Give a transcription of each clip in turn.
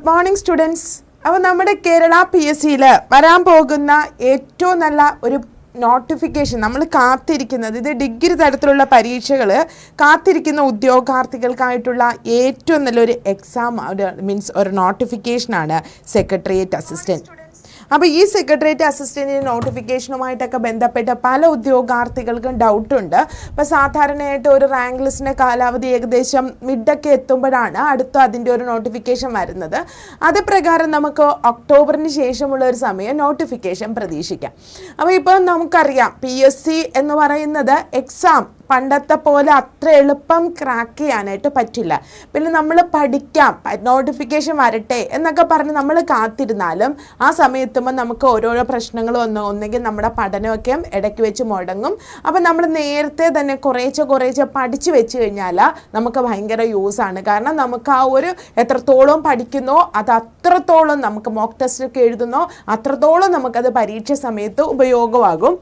Good morning students അപ്പോൾ നമ്മുടെ Kerala P S സിയിൽ വരാൻ പോകുന്ന ഏറ്റവും നല്ല ഒരു നോട്ടിഫിക്കേഷൻ നമ്മൾ കാത്തിരിക്കുന്നത് ഇത് ഡിഗ്രി തരത്തിലുള്ള പരീക്ഷകൾ കാത്തിരിക്കുന്ന ഉദ്യോഗാർത്ഥികൾക്കായിട്ടുള്ള ഏറ്റവും നല്ലൊരു എക്സാം മീൻസ് ഒരു നോട്ടിഫിക്കേഷനാണ് സെക്രട്ടേറിയറ്റ് അസിസ്റ്റന്റ് അപ്പോൾ ഈ സെക്രട്ടേറിയറ്റ് അസിസ്റ്റന്റിന്റെ നോട്ടിഫിക്കേഷനുമായിട്ടൊക്കെ ബന്ധപ്പെട്ട പല ഉദ്യോഗാർത്ഥികൾക്കും ഡൗട്ടുണ്ട്. അപ്പോൾ സാധാരണയായിട്ട് ഒരു റാങ്ക് ലിസ്റ്റിന്റെ കാലാവധി ഏകദേശം മിഡൊക്കെ എത്തുമ്പോഴാണ് അടുത്ത അതിന്റെ ഒരു നോട്ടിഫിക്കേഷൻ വരുന്നത്. അത് പ്രകാരം നമുക്ക് ഒക്ടോബറിന് ശേഷമുള്ള ഒരു സമയം നോട്ടിഫിക്കേഷൻ പ്രതീക്ഷിക്കാം. അപ്പോൾ ഇപ്പോൾ നമുക്കറിയാം പി എസ് സി എന്ന് പറയുന്നത് എക്സാം പണ്ടത്തെ പോലെ അത്ര എളുപ്പം ക്രാക്ക് ചെയ്യാനായിട്ട് പറ്റില്ല. പിന്നെ നമ്മൾ പഠിക്കാം നോട്ടിഫിക്കേഷൻ വരട്ടെ എന്നൊക്കെ പറഞ്ഞ് നമ്മൾ കാത്തിരുന്നാലും ആ സമയത്തുമ്പോൾ നമുക്ക് ഓരോരോ പ്രശ്നങ്ങൾ വന്നു ഒന്നെങ്കിൽ നമ്മുടെ പഠനമൊക്കെ ഇടയ്ക്ക് വെച്ച് മുടങ്ങും. അപ്പം നമ്മൾ നേരത്തെ തന്നെ കുറേശ്ശെ കുറേശ്ശെ പഠിച്ചു വെച്ച് കഴിഞ്ഞാൽ നമുക്ക് ഭയങ്കര യൂസാണ് കാരണം നമുക്ക് ആ ഒരു എത്രത്തോളം പഠിക്കുന്നോ അത് അത്രത്തോളം നമുക്ക് മോക്ക് ടെസ്റ്റൊക്കെ എഴുതുന്നോ അത്രത്തോളം നമുക്കത് പരീക്ഷ സമയത്ത് ഉപയോഗമാകും.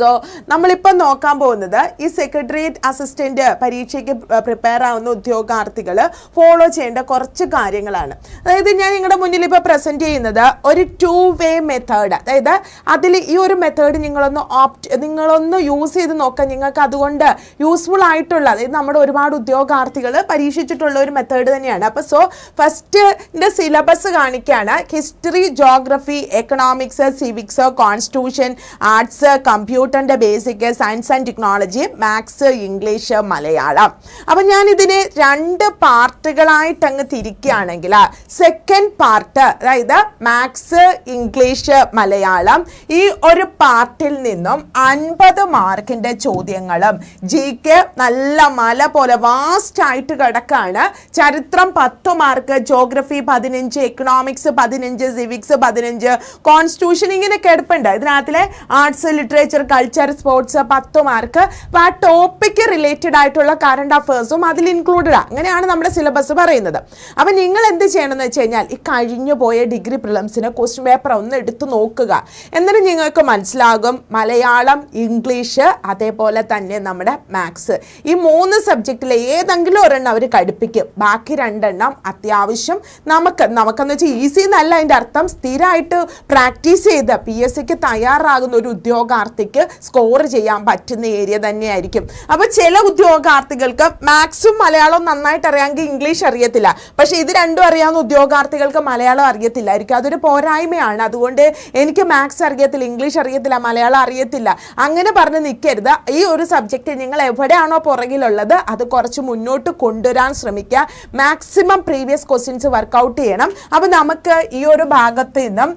സോ നമ്മളിപ്പോൾ നോക്കാൻ പോകുന്നത് ഈ സെക്രട്ടേറിയറ്റ് അസിസ്റ്റന്റ് പരീക്ഷയ്ക്ക് പ്രിപ്പയർ ആവുന്ന ഉദ്യോഗാർത്ഥികൾ ഫോളോ ചെയ്യേണ്ട കുറച്ച് കാര്യങ്ങളാണ്. അതായത് ഞാൻ നിങ്ങളുടെ മുന്നിൽ ഇപ്പോൾ പ്രസന്റ് ചെയ്യുന്നത് ഒരു ടു വേ മെത്തേഡ് അതായത് അതിൽ ഈ ഒരു മെത്തേഡ് നിങ്ങളൊന്ന് ഓപ്റ്റ് നിങ്ങളൊന്ന് യൂസ് ചെയ്ത് നോക്കാൻ നിങ്ങൾക്ക് അതുകൊണ്ട് യൂസ്ഫുൾ ആയിട്ടുള്ള അതായത് നമ്മുടെ ഒരുപാട് ഉദ്യോഗാർത്ഥികൾ പരീക്ഷിച്ചിട്ടുള്ള ഒരു മെത്തേഡ് തന്നെയാണ്. അപ്പോൾ സോ ഫസ്റ്റിന്റെ സിലബസ് കാണിക്കുകയാണ് history geography economics civics constitution arts കമ്പ്യൂട്ടറിന്റെ basic science and technology maths English Malayalam. അപ്പം ഞാൻ ഇതിനെ രണ്ട് പാർട്ടുകളായിട്ട് അങ്ങ് തിരിക്കുകയാണെങ്കിൽ സെക്കൻഡ് പാർട്ട് അതായത് മാത്സ് ഇംഗ്ലീഷ് മലയാളം ഈ ഒരു പാർട്ടിൽ നിന്നും അൻപത് മാർക്കിന്റെ ചോദ്യങ്ങളും ജി കെ നല്ല മല പോലെ വാസ്റ്റ് ആയിട്ട് കിടക്കാണ്. ചരിത്രം പത്ത് മാർക്ക് ജോഗ്രഫി പതിനഞ്ച് എക്കണോമിക്സ് പതിനഞ്ച് സിവിക്സ് പതിനഞ്ച് കോൺസ്റ്റിറ്റ്യൂഷൻ ഇങ്ങനെ കിടപ്പുണ്ട്. ഇതിനകത്തിലെ ആർട്സ് ലിറ്ററേച്ചർ കൾച്ചർ സ്പോർട്സ് പത്ത് മാർക്ക് അപ്പോൾ ആ ടോപ്പിക്ക് റിലേറ്റഡ് ആയിട്ടുള്ള കറണ്ട് അഫേഴ്സും അതിൽ ഇൻക്ലൂഡഡ് അങ്ങനെയാണ് നമ്മുടെ സിലബസ് പറയുന്നത്. അപ്പം നിങ്ങൾ എന്ത് ചെയ്യണമെന്ന് വെച്ച് കഴിഞ്ഞാൽ ഈ കഴിഞ്ഞു പോയ ഡിഗ്രി പ്രിലംസിന് ക്വസ്റ്റ്യൻ പേപ്പർ ഒന്ന് എടുത്തു നോക്കുക. എന്നിട്ട് നിങ്ങൾക്ക് മനസ്സിലാകും മലയാളം ഇംഗ്ലീഷ് അതേപോലെ തന്നെ നമ്മുടെ മാത്സ് ഈ മൂന്ന് സബ്ജക്റ്റിലെ ഏതെങ്കിലും ഒരെണ്ണം അവർ കടുപ്പിക്കും. ബാക്കി രണ്ടെണ്ണം അത്യാവശ്യം നമുക്ക് നമുക്കെന്ന് വെച്ചാൽ ഈസി എന്നല്ല അതിന്റെ അർത്ഥം. സ്ഥിരമായിട്ട് പ്രാക്ടീസ് ചെയ്ത് പി എസ് സിക്ക് തയ്യാറാകുന്ന ഒരു ഉദ്യോഗാർത്ഥിക്ക് സ്കോർ ചെയ്യാൻ പറ്റുന്ന ഏരിയ തന്നെയായിരിക്കും. അപ്പോൾ ചില ഉദ്യോഗാർത്ഥികൾക്ക് മാത്സും മലയാളവും നന്നായിട്ട് അറിയാമെങ്കിൽ ഇംഗ്ലീഷ് അറിയത്തില്ല. പക്ഷേ ഇത് രണ്ടും അറിയാവുന്ന ഉദ്യോഗാർത്ഥികൾക്ക് മലയാളം അറിയത്തില്ലായിരിക്കും. അതൊരു പോരായ്മയാണ്. അതുകൊണ്ട് എനിക്ക് മാത്സ് അറിയത്തില്ല ഇംഗ്ലീഷ് അറിയത്തില്ല മലയാളം അറിയത്തില്ല. അങ്ങനെ പറഞ്ഞ് നിൽക്കരുത് ഈ ഒരു സബ്ജക്റ്റ് നിങ്ങൾ എവിടെയാണോ പുറകിലുള്ളത് അത് കുറച്ച് മുന്നോട്ട് കൊണ്ടുവരാൻ ശ്രമിക്കുക. മാക്സിമം പ്രീവിയസ് ക്വസ്റ്റ്യൻസ് വർക്കൗട്ട് ചെയ്യണം. അപ്പോൾ നമുക്ക് ഈ ഒരു ഭാഗത്ത് നിന്നും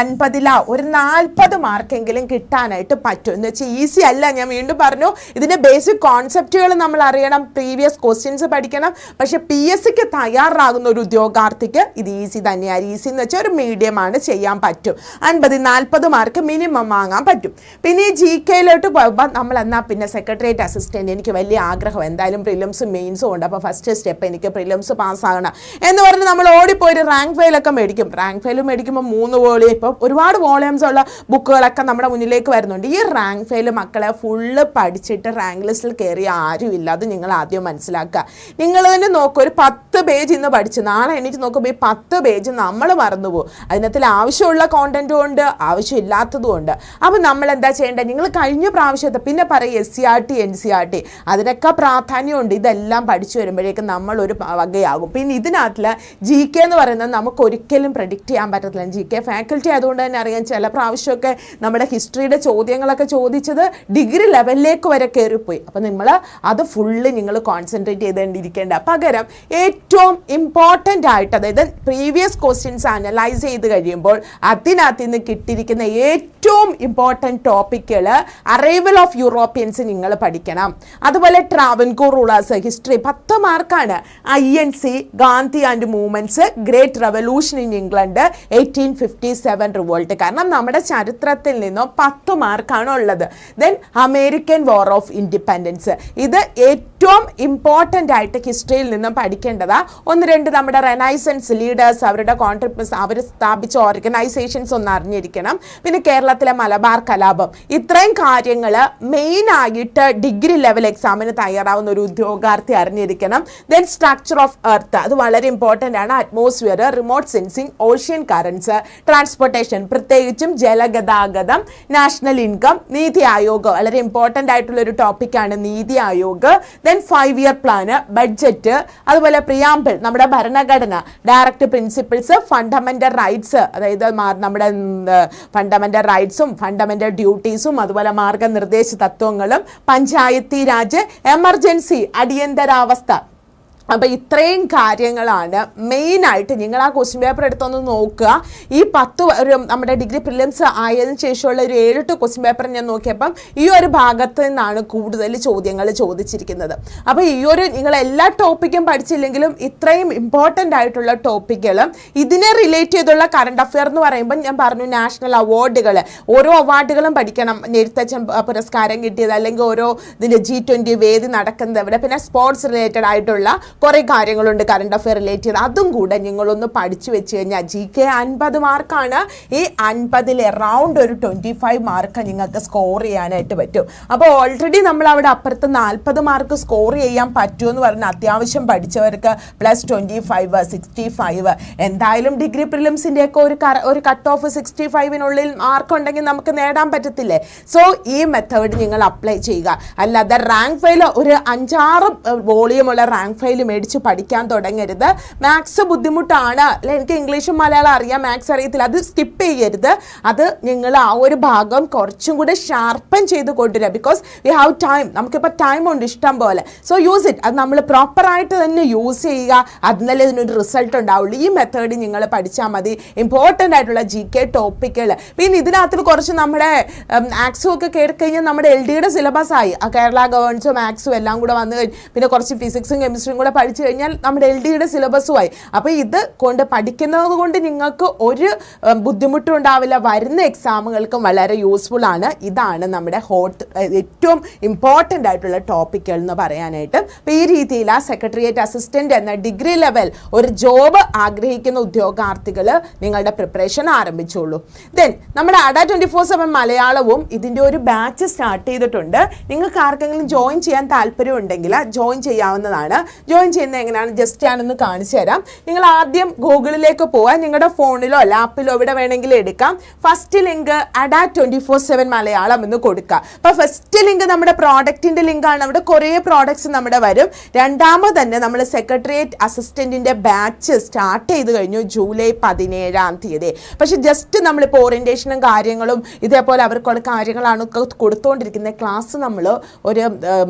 അൻപതില ഒരു നാൽപ്പത് മാർക്കെങ്കിലും കിട്ടാനായിട്ട് പറ്റും. എന്ന് വെച്ചാൽ ഈസി അല്ല. ഞാൻ വീണ്ടും പറഞ്ഞു ഇതിന്റെ ബേസിക് കോൺസെപ്റ്റുകൾ നമ്മൾ അറിയണം. പ്രീവിയസ് ക്വസ്റ്റ്യൻസ് പഠിക്കണം. പക്ഷേ പി എസ് സിക്ക് തയ്യാറാകുന്ന ഒരു ഉദ്യോഗാർത്ഥിക്ക് ഇത് ഈസി തന്നെയാണ് ഈസി എന്ന് വെച്ചാൽ ഒരു മീഡിയമാണ് ചെയ്യാൻ പറ്റും. അൻപത് നാൽപ്പത് മാർക്ക് മിനിമം വാങ്ങാൻ പറ്റും. പിന്നെ ഈ ജി കെയിലോട്ട് പോകുമ്പോൾ നമ്മൾ എന്നാൽ പിന്നെ സെക്രട്ടേറിയറ്റ് അസിസ്റ്റന്റ് എനിക്ക് വലിയ ആഗ്രഹം. എന്തായാലും പ്രിലിംസ് മെയിൻസും ഉണ്ട്. അപ്പോൾ ഫസ്റ്റ് സ്റ്റെപ്പ് എനിക്ക് പ്രിലിംസ് പാസ്സാകണം എന്ന് പറഞ്ഞ് നമ്മൾ ഓടിപ്പോയി റാങ്ക് ഫെയിലൊക്കെ മേടിക്കും. റാങ്ക് ഫെയിൽ മേടിക്കുമ്പോൾ മൂന്ന് വോളിയം ഇപ്പോൾ ഒരുപാട് വോളിയംസ് ഉള്ള ബുക്കുകളൊക്കെ നമ്മുടെ മുന്നിലേക്ക് വരുന്നുണ്ട്. ഈ റാങ്ക് ഫെയിൽ മക്കളെ ഫുള്ള് പഠിച്ചിട്ട് റാങ്ക് ലിസ്റ്റിൽ കയറിയ ഇല്ല അത് നിങ്ങൾ ആദ്യം മനസ്സിലാക്കുക. നിങ്ങൾ തന്നെ നോക്കുക ഒരു പത്ത് പേജ് ഇന്ന് പഠിച്ചു. നാളെ എണീറ്റ് നോക്കുമ്പോൾ ഈ പത്ത് പേജ് നമ്മൾ മറന്നുപോകും. അതിനകത്തിൽ ആവശ്യമുള്ള കോണ്ടന്റും ഉണ്ട് ആവശ്യമില്ലാത്തതും ഉണ്ട്. അപ്പോൾ നമ്മൾ എന്താ ചെയ്യേണ്ടത് നിങ്ങൾ കഴിഞ്ഞ പ്രാവശ്യത്തെ പിന്നെ പറയും S C R T N C R T അതിനൊക്കെ പ്രാധാന്യമുണ്ട്. ഇതെല്ലാം പഠിച്ചു വരുമ്പോഴേക്കും നമ്മളൊരു വകയാകും. പിന്നെ ഇതിനകത്തിൽ ജി കെ എന്ന് പറയുന്നത് നമുക്ക് ഒരിക്കലും പ്രഡിക്റ്റ് ചെയ്യാൻ പറ്റത്തില്ല. ജി കെ ഫാക്കൽറ്റി ആയതുകൊണ്ട് തന്നെ അറിയാം ചില പ്രാവശ്യമൊക്കെ നമ്മുടെ ഹിസ്റ്ററിയുടെ ചോദ്യങ്ങളൊക്കെ ചോദിച്ചത് ഡിഗ്രി ലെവലിലേക്ക് വരെ കയറിപ്പോയി അപ്പം നിങ്ങൾ അത് ഫുള്ള് നിങ്ങൾ കോൺസെൻട്രേറ്റ് ചെയ്തേണ്ടിയിരിക്കേണ്ട പകരം ഏറ്റവും ഇമ്പോർട്ടന്റ് ആയിട്ട് അതായത് പ്രീവിയസ് ക്വസ്റ്റ്യൻസ് അനലൈസ് ചെയ്ത് കഴിയുമ്പോൾ അതിനകത്ത് നിന്ന് കിട്ടിയിരിക്കുന്ന ഏറ്റവും ഇമ്പോർട്ടന്റ് ടോപ്പിക്കുകൾ അറൈവൽ ഓഫ് യൂറോപ്യൻസ് നിങ്ങൾ പഠിക്കണം. അതുപോലെ ട്രാവൻകൂർ റൂളേഴ്സ് ഹിസ്റ്ററി പത്ത് മാർക്കാണ് I N C Gandhi and movements great revolution in England eighteen fifty seven revolt കാരണം നമ്മുടെ ചരിത്രത്തിൽ നിന്നും പത്ത് മാർക്കാണ് ഉള്ളത്. Then American war of independence ഇത് ഏറ്റവും ഇമ്പോർട്ടന്റ് ആയിട്ട് ഹിസ്റ്ററിയിൽ നിന്നും പഠിക്കേണ്ടതാ. ഒന്ന് രണ്ട് നമ്മുടെ റെനൈസൻസ് ലീഡേഴ്സ് അവരുടെ കോൺട്രിബ്യൂസ് അവർ സ്ഥാപിച്ച ഓർഗനൈസേഷൻസ് ഒന്ന് അറിഞ്ഞിരിക്കണം. പിന്നെ കേരളത്തിലെ മലബാർ കലാപം. ഇത്രയും കാര്യങ്ങൾ മെയിൻ ആയിട്ട് ഡിഗ്രി ലെവൽ എക്സാമിന് തയ്യാറാവുന്ന ഒരു ഉദ്യോഗാർത്ഥി അറിഞ്ഞിരിക്കണം. ദെൻ സ്ട്രക്ചർ ഓഫ് എർത്ത് അത് വളരെ ഇമ്പോർട്ടന്റ് ആണ്. Atmosphere remote sensing ocean currents transportation പ്രത്യേകിച്ചും ജലഗതാഗതം നാഷണൽ ഇൻകം നീതി ആയോഗ് വളരെ ഇമ്പോർട്ടന്റ് ആയിട്ടുള്ള ഒരു ടോപ്പിക്കാണ് NITI Aayog. Then five year plan budget അതുപോലെ പ്രിയാമ്പിൾ നമ്മുടെ ഭരണഘടന ഡയറക്റ്റ് പ്രിൻസിപ്പിൾസ് ഫണ്ടമെന്റൽ റൈറ്റ്സ് അതായത് നമ്മുടെ ഫണ്ടമെന്റൽ റൈറ്റ്സും ഫണ്ടമെന്റൽ ഡ്യൂട്ടീസും അതുപോലെ മാർഗനിർദ്ദേശ തത്വങ്ങളും പഞ്ചായത്തി രാജ് എമർജൻസി അടിയന്തരാവസ്ഥ അപ്പൊ ഇത്രയും കാര്യങ്ങളാണ് മെയിൻ ആയിട്ട് നിങ്ങൾ ആ ക്വസ്റ്റ്യൻ പേപ്പർ എടുത്തൊന്ന് നോക്കുക. ഈ പത്ത് ഒരു നമ്മുടെ ഡിഗ്രി പ്രിലിംസ് ആയതിനു ശേഷമുള്ള ഒരു ഏഴെട്ട് ക്വസ്റ്റ്യൻ പേപ്പർ ഞാൻ നോക്കിയപ്പം ഈ ഒരു ഭാഗത്ത് നിന്നാണ് കൂടുതൽ ചോദ്യങ്ങൾ ചോദിച്ചിരിക്കുന്നത്. അപ്പോൾ ഈ ഒരു നിങ്ങൾ എല്ലാ ടോപ്പിക്കും പഠിച്ചില്ലെങ്കിലും ഇത്രയും ഇമ്പോർട്ടന്റ് ആയിട്ടുള്ള ടോപ്പിക്കുകൾ ഇതിനെ റിലേറ്റ് ചെയ്തുള്ള കറണ്ട് അഫെയർ എന്ന് പറയുമ്പോൾ ഞാൻ പറഞ്ഞു നാഷണൽ അവാർഡുകൾ ഓരോ അവാർഡുകളും പഠിക്കണം. എഴുത്തച്ഛൻ പുരസ്കാരം കിട്ടിയത് അല്ലെങ്കിൽ ഓരോ ഇതിന്റെ ജി ട്വന്റി വേദി നടക്കുന്നത് ഇവിടെ പിന്നെ സ്പോർട്സ് റിലേറ്റഡ് ആയിട്ടുള്ള കുറേ കാര്യങ്ങളുണ്ട് കറണ്ട് അഫെയർ റിലേറ്റ് ചെയ്ത് അതും കൂടെ നിങ്ങളൊന്ന് പഠിച്ചു വെച്ച് കഴിഞ്ഞാൽ ജി കെ അൻപത് മാർക്കാണ്. ഈ അൻപതിൽ എറൗണ്ട് ഒരു ട്വന്റി ഫൈവ് മാർക്ക് നിങ്ങൾക്ക് സ്കോർ ചെയ്യാനായിട്ട് പറ്റും. അപ്പോൾ ഓൾറെഡി നമ്മൾ അവിടെ അപ്പുറത്ത് നാൽപ്പത് മാർക്ക് സ്കോർ ചെയ്യാൻ പറ്റുമെന്ന് പറഞ്ഞാൽ അത്യാവശ്യം പഠിച്ചവർക്ക് plus twenty five sixty five എന്തായാലും ഡിഗ്രി പ്രിലിംസിന്റെ ഒക്കെ ഒരു കറ- ഒരു കട്ട് ഓഫ് സിക്സ്റ്റി ഫൈവിനുള്ളിൽ മാർക്ക് ഉണ്ടെങ്കിൽ നമുക്ക് നേടാൻ പറ്റത്തില്ലേ? സോ ഈ മെത്തേഡ് നിങ്ങൾ അപ്ലൈ ചെയ്യുക. അല്ലാതെ റാങ്ക് ഫയൽ ഒരു അഞ്ചാറ് വോളിയമുള്ള റാങ്ക് ഫയൽ മേടിച്ച് പഠിക്കാൻ തുടങ്ങരുത്. മാത്സ് ബുദ്ധിമുട്ടാണ്. അല്ലെ എനിക്ക് ഇംഗ്ലീഷും മലയാളം അറിയാം. മാത്സ് അറിയത്തില്ല. അത് സ്കിപ്പ് ചെയ്യരുത്. അത് നിങ്ങൾ ആ ഒരു ഭാഗം കുറച്ചും കൂടെ ഷാർപ്പൻ ചെയ്ത് കൊണ്ടുവരിക. ബിക്കോസ് വി ഹാവ് ടൈം നമുക്കിപ്പോൾ ടൈം ഉണ്ട് ഇഷ്ടം പോലെ. സോ യൂസ് ഇറ്റ് അത് നമ്മൾ പ്രോപ്പറായിട്ട് തന്നെ യൂസ് ചെയ്യുക. അതിനല്ലേ ഇതിനൊരു റിസൾട്ട് ഉണ്ടാവുള്ളൂ. ഈ മെത്തേഡ് നിങ്ങൾ പഠിച്ചാൽ മതി. ഇമ്പോർട്ടന്റ് ആയിട്ടുള്ള ജി കെ ടോപ്പിക്കുകൾ പിന്നെ ഇതിനകത്ത് കുറച്ച് നമ്മുടെ ആക്സും ഒക്കെ കേട്ട് കഴിഞ്ഞാൽ നമ്മുടെ എൽ ഡിയുടെ സിലബസ് ആയി. കേരള ഗവേൺസും മാത്സും എല്ലാം കൂടെ വന്നു കഴിഞ്ഞ് പിന്നെ കുറച്ച് ഫിസിക്സും കെമിസ്ട്രിയും കൂടെ പഠിച്ചു കഴിഞ്ഞാൽ നമ്മുടെ എൽ ഡിയുടെ സിലബസുമായി അപ്പോൾ ഇത് കൊണ്ട് പഠിക്കുന്നത് കൊണ്ട് നിങ്ങൾക്ക് ഒരു ബുദ്ധിമുട്ടും ഉണ്ടാവില്ല. വരുന്ന എക്സാമുകൾക്കും വളരെ യൂസ്ഫുൾ ആണ്. ഇതാണ് നമ്മുടെ ഹോട്ട് ഏറ്റവും ഇമ്പോർട്ടന്റ് ആയിട്ടുള്ള ടോപ്പിക്കുകൾ എന്ന് പറയാനായിട്ട്. അപ്പോൾ ഈ രീതിയിൽ ആ സെക്രട്ടേറിയറ്റ് അസിസ്റ്റന്റ് എന്ന ഡിഗ്രി ലെവൽ ഒരു ജോബ് ആഗ്രഹിക്കുന്ന ഉദ്യോഗാർത്ഥികൾ നിങ്ങളുടെ പ്രിപ്പറേഷൻ ആരംഭിച്ചോളൂ. ദെൻ നമ്മുടെ അഡ ട്വന്റി ഫോർ സെവൻ മലയാളവും ഇതിന്റെ ഒരു ബാച്ച് സ്റ്റാർട്ട് ചെയ്തിട്ടുണ്ട്. നിങ്ങൾക്ക് ആർക്കെങ്കിലും ജോയിൻ ചെയ്യാൻ താല്പര്യം ഉണ്ടെങ്കിൽ ജോയിൻ ചെയ്യാവുന്നതാണ്. ജോയിൻ ചെയ്യുന്നത് എങ്ങനെയാണ്? ജസ്റ്റ് ഞാനൊന്ന് കാണിച്ചു തരാം. നിങ്ങൾ ആദ്യം ഗൂഗിളിലേക്ക് പോവാൻ നിങ്ങളുടെ ഫോണിലോ ലാപ്പിലോ എവിടെ വേണമെങ്കിലും എടുക്കാം. First link Adda twenty four seven Malayalam എന്ന് കൊടുക്കുക. അപ്പോൾ ഫസ്റ്റ് ലിങ്ക് നമ്മുടെ പ്രോഡക്റ്റിന്റെ ലിങ്കാണ്. അവിടെ കുറേ പ്രോഡക്ട്സ് നമ്മുടെ വരും. രണ്ടാമത് തന്നെ നമ്മൾ സെക്രട്ടേറിയറ്റ് അസിസ്റ്റന്റിന്റെ ബാച്ച് സ്റ്റാർട്ട് ചെയ്ത് കഴിഞ്ഞു ജൂലൈ പതിനേഴാം തീയതി. പക്ഷെ ജസ്റ്റ് നമ്മളിപ്പോൾ ഓറിയന്റേഷനും കാര്യങ്ങളും ഇതേപോലെ അവർക്കുള്ള കാര്യങ്ങളാണ് കൊടുത്തുകൊണ്ടിരിക്കുന്നത് ക്ലാസ് നമ്മൾ ഒരു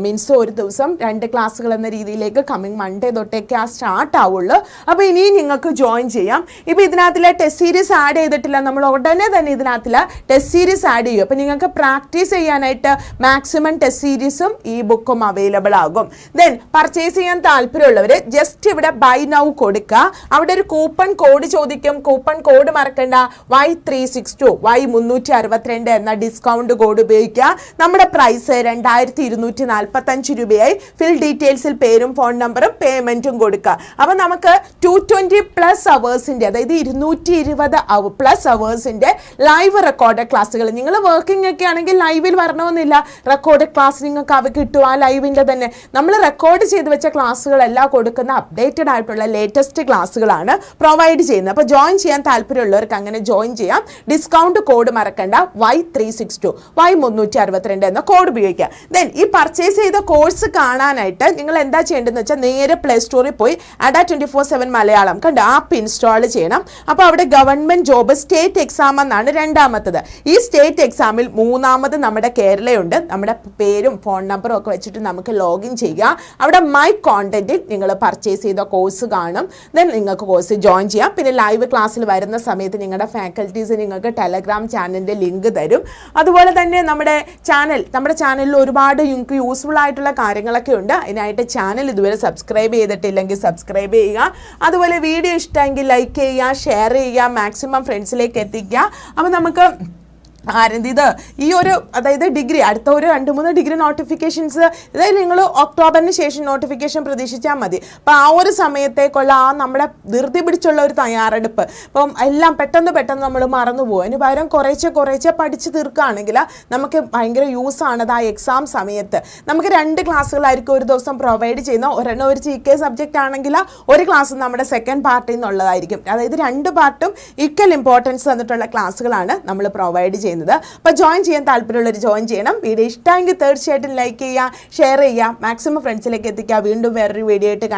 മീൻസ് ഒരു ദിവസം രണ്ട് ക്ലാസ്സുകൾ എന്ന രീതിയിലേക്ക് കമ്മിങ് മൺഡേ തൊട്ടേക്ക് ആ സ്റ്റാർട്ട് ആവുള്ളൂ. അപ്പോൾ ഇനിയും നിങ്ങൾക്ക് ജോയിൻ ചെയ്യാം. ഇപ്പോൾ ഇതിനകത്തിലെ ടെസ്റ്റ് സീരീസ് ആഡ് ചെയ്തിട്ടില്ല. നമ്മൾ ഉടനെ തന്നെ ഇതിനകത്തിൽ ടെസ്റ്റ് സീരീസ് ആഡ് ചെയ്യും. അപ്പോൾ നിങ്ങൾക്ക് പ്രാക്ടീസ് ചെയ്യാനായിട്ട് മാക്സിമം ടെസ്റ്റ് സീരീസും ഈ ബുക്കും അവൈലബിൾ ആകും. ദെൻ പർച്ചേസ് ചെയ്യാൻ താല്പര്യമുള്ളവർ ജസ്റ്റ് ഇവിടെ ബൈ നൗ കൊടുക്കുക. അവിടെ ഒരു കൂപ്പൺ കോഡ് ചോദിക്കും. കൂപ്പൺ കോഡ് മറക്കണ്ട. Y three six two Y മുന്നൂറ്റി അറുപത്തിരണ്ട് എന്ന ഡിസ്കൗണ്ട് കോഡ് ഉപയോഗിക്കുക. നമ്മുടെ പ്രൈസ് രണ്ടായിരത്തി ഇരുന്നൂറ്റി നാൽപ്പത്തഞ്ച് രൂപയായി. ഫിൽ ഡീറ്റെയിൽസിൽ പേരും ഫോൺ നമ്പറും പേയ്മെന്റും കൊടുക്കുക അപ്പോൾ നമുക്ക് ടു ട്വന്റി പ്ലസ് അവേഴ്സിന്റെ അതായത് ഇരുന്നൂറ്റി ഇരുപത് പ്ലസ് അവേഴ്സിന്റെ ലൈവ് റെക്കോർഡ് ക്ലാസ്സുകൾ നിങ്ങൾ വർക്കിംഗ് ഒക്കെ ആണെങ്കിൽ ലൈവിൽ വരണമെന്നില്ല. റെക്കോർഡ് ക്ലാസ് നിങ്ങൾക്ക് അവ കിട്ടും ആ ലൈവിന്റെ തന്നെ. നമ്മൾ റെക്കോർഡ് ചെയ്ത് വെച്ച ക്ലാസ്സുകളെല്ലാം കൊടുക്കുന്ന അപ്ഡേറ്റഡ് ആയിട്ടുള്ള ലേറ്റസ്റ്റ് ക്ലാസ്സുകളാണ് പ്രൊവൈഡ് ചെയ്യുന്നത്. അപ്പോൾ ജോയിൻ ചെയ്യാൻ താല്പര്യമുള്ളവർക്ക് അങ്ങനെ ജോയിൻ ചെയ്യാം. ഡിസ്കൗണ്ട് കോഡ് മറക്കണ്ട. Y three six two Y മുന്നൂറ്റി അറുപത്തിരണ്ട് എന്ന കോഡ് ഉപയോഗിക്കുക. ദെൻ ഈ പർച്ചേസ് ചെയ്ത കോഴ്സ് കാണാനായിട്ട് നിങ്ങൾ എന്താ ചെയ്യേണ്ടതെന്ന് വെച്ചാൽ നേരെ പ്ലേ സ്റ്റോറിൽ പോയി Adda twenty four seven Malayalam കണ്ട് ആപ്പ് ഇൻസ്റ്റാൾ ചെയ്യണം. അപ്പോൾ അവിടെ ഗവൺമെന്റ് ജോബ് സ്റ്റേറ്റ് എക്സാം എന്നാണ് രണ്ടാമത്തത്. ഈ സ്റ്റേറ്റ് എക്സാമിൽ മൂന്നാമത് നമ്മുടെ കേരളയുണ്ട്. നമ്മുടെ പേരും ഫോൺ നമ്പറും ഒക്കെ വെച്ചിട്ട് നമുക്ക് ലോഗിൻ ചെയ്യുക. അവിടെ മൈ കോണ്ടന്റിൽ നിങ്ങൾ പർച്ചേസ് ചെയ്ത കോഴ്സ് കാണും. ദെൻ നിങ്ങൾക്ക് കോഴ്സ് ജോയിൻ ചെയ്യാം. പിന്നെ ലൈവ് ക്ലാസ്സിൽ വരുന്ന സമയത്ത് നിങ്ങളുടെ ഫാക്കൽറ്റീസ് നിങ്ങൾക്ക് ടെലഗ്രാം ചാനലിന്റെ ലിങ്ക് തരും. അതുപോലെ തന്നെ നമ്മുടെ ചാനൽ നമ്മുടെ ചാനലിൽ ഒരുപാട് നിങ്ങൾക്ക് യൂസ്ഫുൾ ആയിട്ടുള്ള കാര്യങ്ങളൊക്കെ ഉണ്ട്. അതിനായിട്ട് ചാനൽ ഇതുവരെ സബ്സ്ക്രൈബ് ചെയ്തിട്ടില്ലെങ്കിൽ സബ്സ്ക്രൈബ് ചെയ്യുക. അതുപോലെ വീഡിയോ ഇഷ്ടമെങ്കിൽ ലൈക്ക് ചെയ്യുക ഷെയർ ചെയ്യുക മാക്സിമം ഫ്രണ്ട്സിലേക്ക് എത്തിക്കുക. അപ്പോൾ നമുക്ക് ഇത് ഈ ഒരു അതായത് ഡിഗ്രി അടുത്ത ഒരു രണ്ട് മൂന്ന് ഡിഗ്രി നോട്ടിഫിക്കേഷൻസ് അതായത് നിങ്ങൾ ഒക്ടോബറിന് ശേഷം നോട്ടിഫിക്കേഷൻ പ്രതീക്ഷിച്ചാൽ മതി. അപ്പോൾ ആ ഒരു സമയത്തേക്കുള്ള ആ നമ്മുടെ ധൃതി പിടിച്ചുള്ള ഒരു തയ്യാറെടുപ്പ്. അപ്പം എല്ലാം പെട്ടെന്ന് പെട്ടെന്ന് നമ്മൾ മറന്നു പോകും അതിന് പകരം കുറേശ്ശെ കുറേശ്ശെ പഠിച്ച് തീർക്കുകയാണെങ്കിൽ നമുക്ക് ഭയങ്കര യൂസ് അത് ആ എക്സാം സമയത്ത്. നമുക്ക് രണ്ട് ക്ലാസ്സുകളായിരിക്കും ഒരു ദിവസം പ്രൊവൈഡ് ചെയ്യുന്ന ഒരെണ്ണം ഒരു ജി കെ സബ്ജക്റ്റ് ആണെങ്കിൽ ഒരു ക്ലാസ് നമ്മുടെ സെക്കൻഡ് പാർട്ടിൽ നിന്നുള്ളതായിരിക്കും. അതായത് രണ്ട് പാർട്ടും ഈക്വൽ ഇമ്പോർട്ടൻസ് തന്നിട്ടുള്ള ക്ലാസ്സുകളാണ് നമ്മൾ പ്രൊവൈഡ് ചെയ്യുന്നത്. അപ്പോൾ ജോയിൻ ചെയ്യാൻ താല്പര്യമുള്ളവർ ജോയിൻ ചെയ്യണം. വീഡിയോ ഇഷ്ടമെങ്കിൽ തീർച്ചയായിട്ടും ലൈക്ക് ചെയ്യുക ഷെയർ ചെയ്യുക. മാക്സിമം ഫ്രണ്ട്സിലേക്ക് എത്തിക്കുക. വീണ്ടും വേറൊരു വീഡിയോ ആയിട്ട്